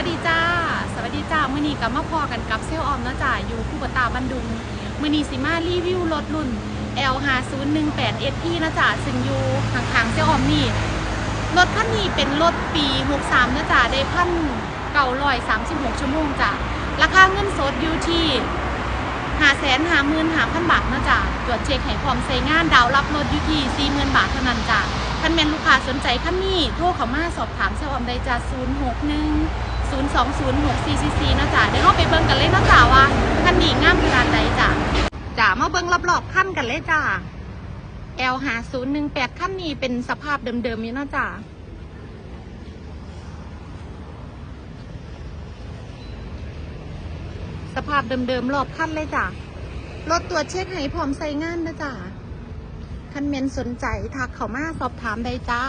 วัสดีจ้า สวัสดีจ้ามื่อนี้กับมาพอกันกับเซลออมเนาะจ้าอยู่คู่กับตาบันดุงมื่อนี้สิมารีวิวรถรุ่น L 5 0 1 8 SP นะจ้าซึ่งอยู่ข้างๆเซลออมนี่รถคันนี้เป็นรถปี63นะจ้าได้พันเก่าลอย36 ชั่วโมงจ้าราคาเงินสดอยู่ที่หาแสนหาหมื่นหาพันบาทนะจ๊ะตรวจเช็คให้พร้อมใช้งานดาวรับรถอยู่ที่สี่หมื่นบาทเท่านั้นจ้ะท่านแมนลูกค้าสนใจคันนี้โทรเข้ามาสอบถามเซลออมได้จ้ะ0 6 1 0 2 0 6 4 4 4นะจ๊ะเดี๋ยวเราไปเบิ่งกันเลยนะจ๊ะว่าคันนี้งามขนาดใดจ้ะจ้ะมาเบิ่งรอบๆคันกันเลยจ้ะ L 5 0 1 8คันนี้เป็นสภาพเดิมๆอยู่นะจ๊ะสภาพเดิมๆรอบคันเลยจ้ะรถตรวจเช็คให้พร้อมใส่งานนะจ้ะคันเมนสนใจทักเข้ามาสอบถามได้จ้า